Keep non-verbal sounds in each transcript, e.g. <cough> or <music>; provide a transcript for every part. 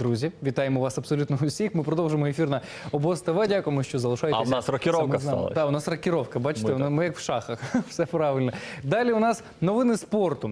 Друзі, вітаємо вас абсолютно усіх. Ми продовжимо ефір на обоз ТВ. Дякуємо, що залишаєтеся. А в нас рокіровка сталася. Так, у нас рокіровка. Бачите, Ми ми, як в шахах. <laughs> Все правильно. Далі у нас новини спорту.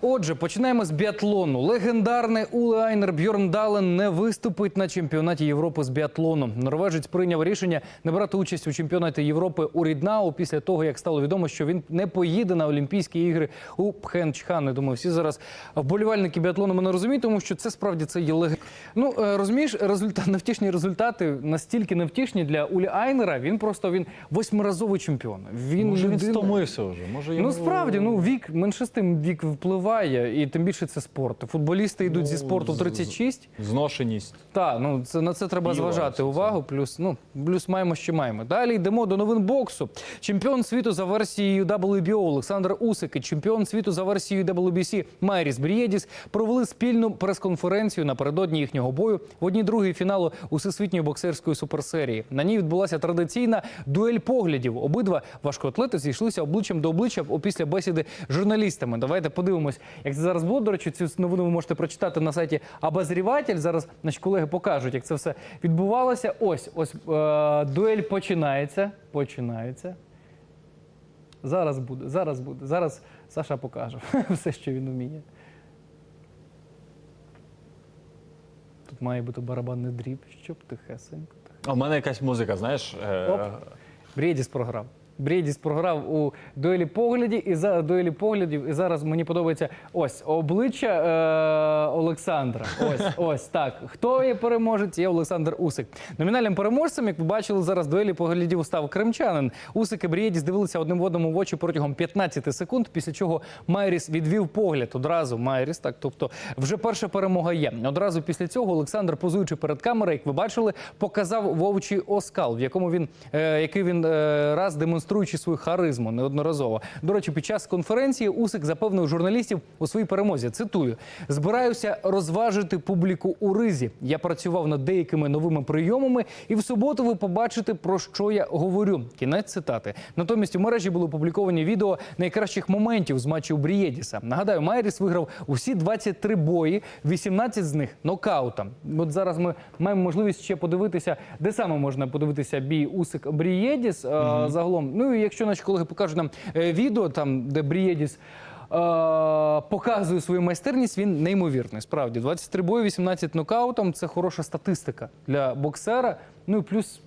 Отже, починаємо з біатлону. Легендарний Уле Айнер Бьорн Дален не виступить на чемпіонаті Європи з біатлону. Норвежець прийняв рішення не брати участь у чемпіонаті Європи у Ріднау після того, як стало відомо, що він не поїде на Олімпійські ігри у Пхенчхан. Я думаю, всі зараз вболівальники біатлону мене розуміють, тому що це справді це є лег... Ну е, розумієш, результат невтішні результати настільки невтішні для Улі Айнера. Він просто він восьмиразовий чемпіон. Він Може він стомився вже. Може йому... Ну справді, ну вік меншистим вік впливає, і тим більше це спорт. Футболісти йдуть зі Ну, спорту в з- 36. Зношеність. Так, ну це на це треба Піва, зважати все увагу. Плюс, ну плюс маємо, що маємо. Далі йдемо до новин боксу. Чемпіон світу за версією WBO Олександр Усик і чемпіон світу за версією WBC Майріс Брієдіс провели спільну прес-конференцію напередодні їхнього бою в одній другій фіналу усесвітньої боксерської суперсерії. На ній відбулася традиційна дуель поглядів. Обидва важкоатлети зійшлися обличчям до обличчя після бесіди з журналістами. Давайте подивимось, як це зараз було. До речі, цю новину ви можете прочитати на сайті Обозріватель. Зараз наші колеги покажуть, як це все відбувалося. Ось ось е, дуель починається. Починається. Зараз буде, зараз буде. Зараз Саша покаже <laughs> все, що він вміє. Тут має бути барабанний дріб, щоб тихесенько. А в мене якась музика, знаєш. е, Оп. програм. програв. Брєдіс програв у дуелі поглядів і за дуелі поглядів. І зараз мені подобається ось обличчя е, Олександра. Ось <laughs> ось так. Хто є переможець? Є Олександр Усик. Номінальним переможцем, як ви бачили, зараз дуелі поглядів став кримчанин. Усик і Брєдіс дивилися одним в одному в очі протягом 15 секунд. Після чого Майріс відвів погляд. Одразу Майріс, так тобто вже перша перемога є. Одразу після цього Олександр, позуючи перед камерою, як ви бачили, показав вовчий оскал, в якому він е, який він е, раз демонструючи свою харизму неодноразово. До речі, під час конференції Усик запевнив журналістів у своїй перемозі. Цитую: збираюся розважити публіку у ризі. Я працював над деякими новими прийомами, і в суботу ви побачите про що я говорю. Кінець цитати. Натомість у мережі були опубліковані відео найкращих моментів з матчів Брієдіса. Нагадаю, Майріс виграв усі 23 бої, 18 з них нокаутом. От зараз ми маємо можливість ще подивитися, де саме можна подивитися бій Усик Брієдіс е, загалом. Ну і якщо наші колеги покажуть нам е, відео, там де Брієдіс. е, Показує свою майстерність, він неймовірний. Справді 23 бої, 18 нокаутом. Це хороша статистика для боксера. Ну і плюс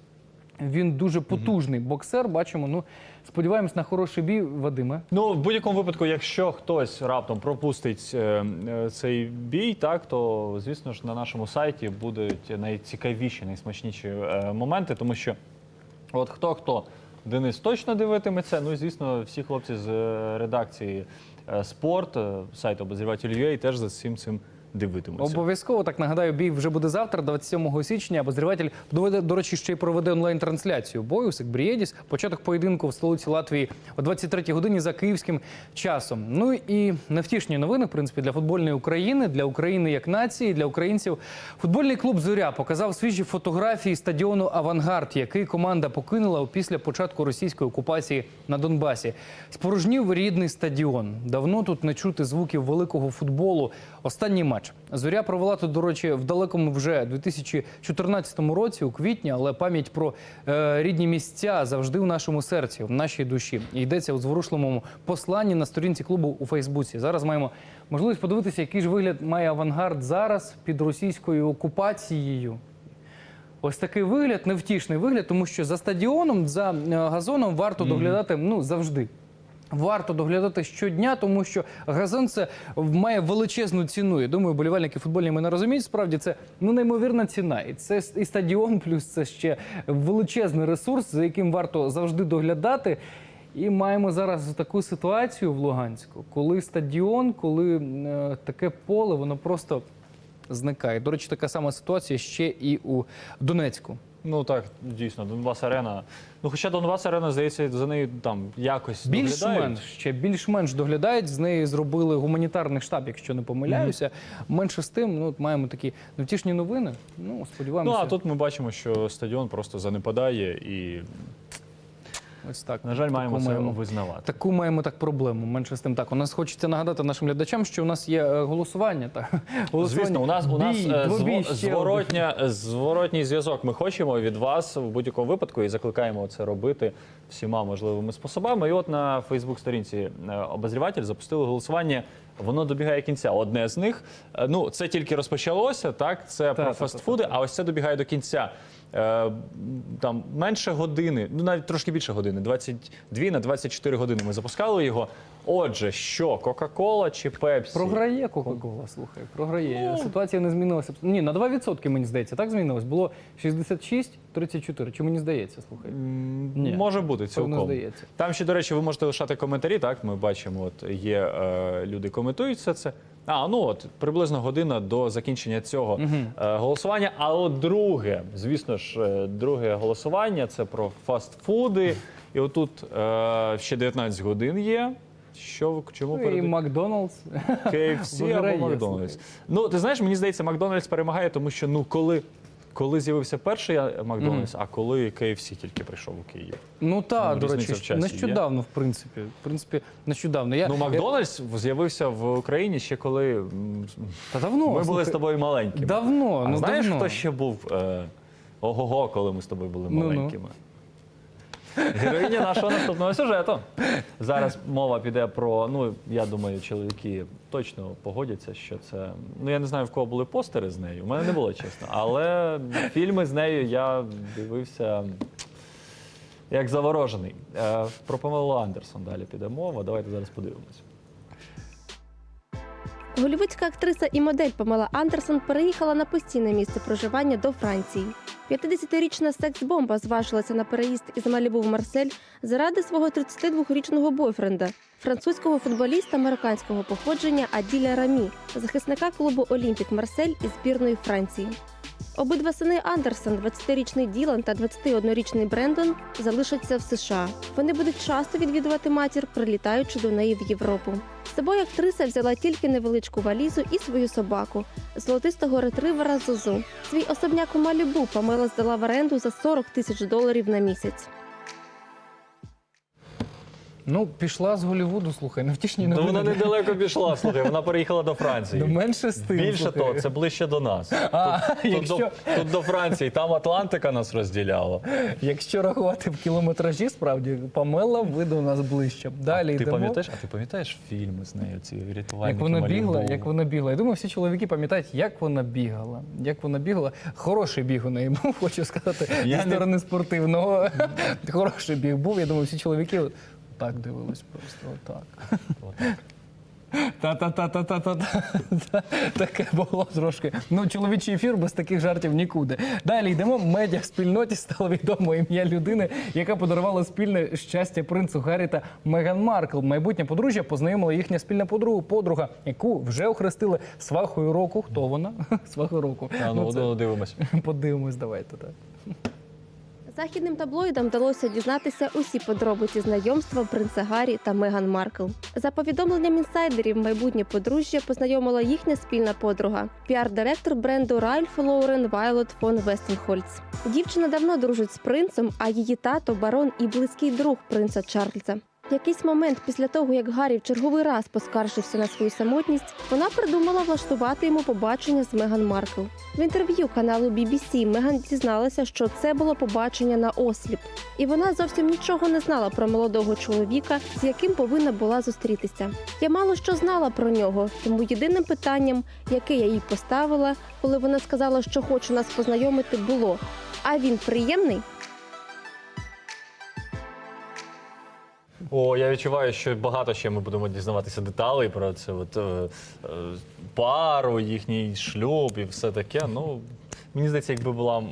він дуже потужний боксер. Бачимо. Ну сподіваємось на хороший бій, Вадиме. Ну, в будь-якому випадку, якщо хтось раптом пропустить е, е, цей бій, так то звісно ж на нашому сайті будуть найцікавіші, найсмачніші е, моменти, тому що от хто хто Денис точно дивитиметься. Ну і звісно, всі хлопці з е, редакції е, спорт, сайт сайту обозріватель.ua теж за всім цим дивитимуться. Обов'язково так нагадаю, бій вже буде завтра, 27 січня. Обозріватель доведе, до речі, ще й проведе онлайн-трансляцію бою Сик Брієдіс. Початок поєдинку в столиці Латвії о 23 годині за київським часом. Ну і невтішні новини, в принципі, для футбольної України, для України як нації, для українців. Футбольний клуб Зоря показав свіжі фотографії стадіону Авангард, який команда покинула після початку російської окупації на Донбасі. Спорожнів рідний стадіон. Давно тут не чути звуків великого футболу. Останній матч зоря провела тут, до речі, в далекому вже 2014 році, у квітні, але пам'ять про е, рідні місця завжди в нашому серці, в нашій душі. І йдеться у зворушливому посланні на сторінці клубу у Фейсбуці. Зараз маємо можливість подивитися, який ж вигляд має авангард зараз під російською окупацією. Ось такий вигляд, невтішний вигляд, тому що за стадіоном, за е, газоном варто доглядати ну завжди. Варто доглядати щодня, тому що газон це має величезну ціну. Я думаю, болівальники футбольні мене розуміють. Справді це ну неймовірна ціна. І це і стадіон, плюс це ще величезний ресурс, за яким варто завжди доглядати. І маємо зараз таку ситуацію в Луганську, коли стадіон, коли е, таке поле, воно просто зникає. До речі, така сама ситуація ще і у Донецьку. Ну так, дійсно, Донбас Арена. Ну, хоча Донбас Арена, здається, за нею там якось. Більш-менш ще більш-менш доглядають. З неї зробили гуманітарний штаб, якщо не помиляюся. Менше з тим, ну от маємо такі невтішні новини. Ну Ну а тут ми бачимо, що стадіон просто занепадає і Ось так. На жаль, маємо це визнавати. Таку маємо так проблему. Менше з тим так. У нас хочеться нагадати нашим глядачам, що у нас є е, голосування. Так. голосування. Звісно, у нас у нас Бій, е, двобій, зво- зворотня, зворотній зв'язок. Ми хочемо від вас в будь-якому випадку і закликаємо це робити всіма можливими способами. І от на Фейсбук-сторінці е, обозріватель запустили голосування. Воно добігає кінця. Одне з них, е, ну це тільки розпочалося, так це про та, та, фастфуди, а ось це добігає до кінця. Е, Там менше години, ну навіть трошки більше години, 22 на 24 години. Ми запускали його. Отже, що Кока-Кола чи Пепсі? Програє Кока-Кола, слухай, програє. Ну. Ситуація не змінилася. Ні, на 2% мені здається, так змінилось. Було 66-34. Чи мені здається, слухай? Ні. Може бути цілком. здається. Там ще, до речі, ви можете лишати коментарі. Так, ми бачимо, от є е, люди коментують все це. А, ну от приблизно година до закінчення цього е, голосування. А от друге, звісно ж, е, друге голосування це про фастфуди. І отут е, ще 19 годин є. Що чому Ну, і перед Макдоналдс. KFC Виграє, або Макдональдс? Ну, ти знаєш, мені здається, Макдональдс перемагає, тому що ну коли. Коли з'явився перший е, Макдональдс, а коли KFC тільки прийшов у Київ. Ну так, Ну, до речі, в часі нещодавно, в принципі. В принципі, нещодавно. Я, Ну, Макдональдс з'явився в Україні ще коли Та давно. ми були слухай, з тобою маленькими. Давно, А ну знаєш, давно. хто ще був е, ого-го, коли ми з тобою були маленькими? Героїня нашого наступного сюжету. Зараз мова піде про. Ну, я думаю, чоловіки точно погодяться, що це. Ну, я не знаю, в кого були постери з нею. У мене не було чесно. Але фільми з нею я дивився як заворожений. Е, про Памелу Андерсон далі піде мова. Давайте зараз подивимось. Голівудська актриса і модель Памела Андерсон переїхала на постійне місце проживання до Франції. 50-річна секс-бомба зважилася на переїзд із Малібу в Марсель заради свого 32-річного бойфренда, французького футболіста американського походження Аділя Рамі, захисника клубу Олімпік Марсель і збірної Франції. Обидва сини Андерсон, 20-річний Ділан та 21-річний Брендон, залишаться в США. Вони будуть часто відвідувати матір, прилітаючи до неї в Європу. З собою актриса взяла тільки невеличку валізу і свою собаку золотистого ретривера Зозу. Свій особняк у Малібу Памела здала в оренду за 40 тисяч доларів на місяць. Ну, пішла з Голлівуду, слухай, невтішні Ну, новини. вона недалеко пішла, слухай, вона переїхала до Франції. Ну, менше з тим. Більше слухай. того, це ближче до нас. А, тут, якщо- тут, до, тут до Франції, там Атлантика нас розділяла. Якщо рахувати в кілометражі, справді, Памела ви до нас ближче. Далі ти йдемо. пам'ятаєш, а ти пам'ятаєш фільми з нею, ці рятувальники Як вона Малібу? бігла, як вона бігла. Я думаю, всі чоловіки пам'ятають, як вона бігала. Як вона бігла. Хороший біг у неї був, <laughs> хочу сказати, Я зі не- сторони спортивного. Хороший біг був. Я думаю, всі чоловіки так дивились просто. Отак. Отак. Та-та-та-та-та-та. Таке було трошки. Ну, чоловічий ефір без таких жартів нікуди. Далі йдемо. В медіа спільноті стало відомо ім'я людини, яка подарувала спільне щастя принцу Гаррі та Меган Маркл. Майбутнє подружжя познайомила їхня спільна подруга, подруга, яку вже охрестили свахою року. Хто вона? <laughs> Свахою року. А, ну, це- ну, дивимось. <laughs> Подивимось, давайте так. Західним таблоїдам вдалося дізнатися усі подробиці знайомства принца Гаррі та Меган Маркл. За повідомленням інсайдерів, майбутнє подружжя познайомила їхня спільна подруга, піар-директор бренду Ральф Лоурен Вайлот фон Вестенхольц. Дівчина давно дружить з принцем, а її тато барон і близький друг принца Чарльза. Якийсь момент після того, як Гаррі в черговий раз поскаржився на свою самотність, вона придумала влаштувати йому побачення з Меган Маркл. В інтерв'ю каналу BBC Меган дізналася, що це було побачення на осліп, і вона зовсім нічого не знала про молодого чоловіка, з яким повинна була зустрітися. Я мало що знала про нього, тому єдиним питанням, яке я їй поставила, коли вона сказала, що хоче нас познайомити, було: а він приємний? О, я відчуваю, що багато ще ми будемо дізнаватися деталей про це. От, е, е, пару, їхній шлюб і все таке. Ну, мені здається, якби була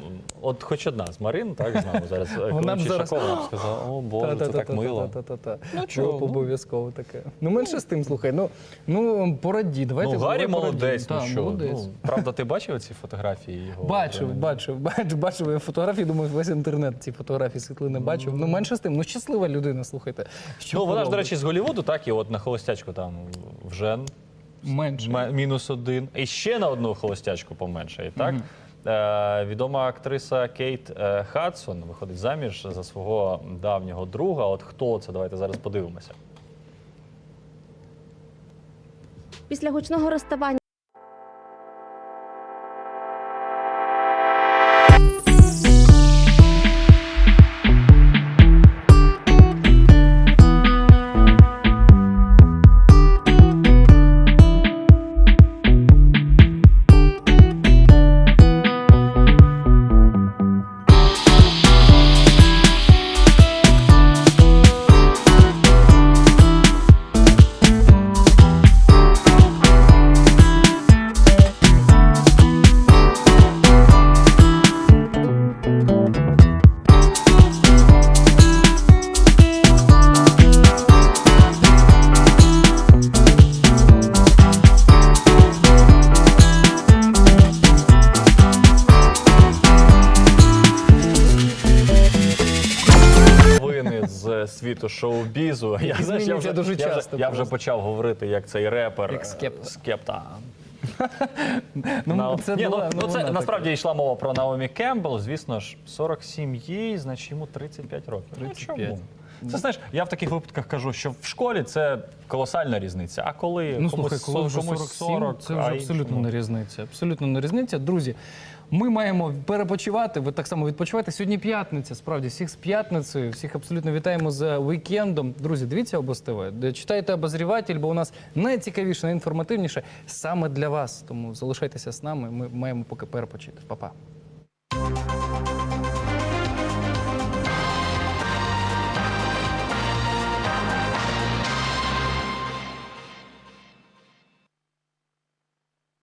от хоч одна з Марин, так з нами зараз. Вона б зараз- Шакова б сказала, о Боже, це так мило. Та-та-та-та-та-та. Ну, чого, ну. обов'язково таке. Ну, менше з тим, слухай. Ну, ну пораді, давайте. Ну, Гаррі давай молодець, ну Та, що. молодець. Ну, правда, ти бачив ці фотографії його? Бачив, бачив, <laughs> бачив, бачив я фотографії. Думаю, весь інтернет ці фотографії світлини бачив. Ну менше з тим, ну щаслива людина, слухайте. Що Ну, вона ж, до робить? речі, з Голлівуду, так, і от на холостячку там вже менше. м- мінус один. І ще на одну холостячку поменшає, так? Е, відома актриса Кейт е, Хадсон виходить заміж за свого давнього друга. От хто це? Давайте зараз подивимося. Після гучного розставання світу шоу-бізу. Я, знаєш, я, вже, дуже я, вже, часто я вже почав говорити, як цей репер Як е, Скепта. Скепта. Ну, На- це Ні, ну, була ну, це новина насправді йшла мова про Наомі Кембл. Звісно ж, 47 їй, значить йому 35 років. 35. Ну, чому? Це знаєш, я в таких випадках кажу, що в школі це колосальна різниця. А коли Ну, комусь, слухай, коли вже комусь 47, 40, це вже а абсолютно іншому- не різниця. Абсолютно не різниця. Друзі, ми маємо перепочивати, ви так само відпочивайте. Сьогодні п'ятниця, справді, всіх з п'ятницею, всіх абсолютно вітаємо з вікендом. Друзі, дивіться ТВ, читайте обозріватель, бо у нас найцікавіше, найінформативніше саме для вас. Тому залишайтеся з нами, ми маємо поки перепочити. Па-па.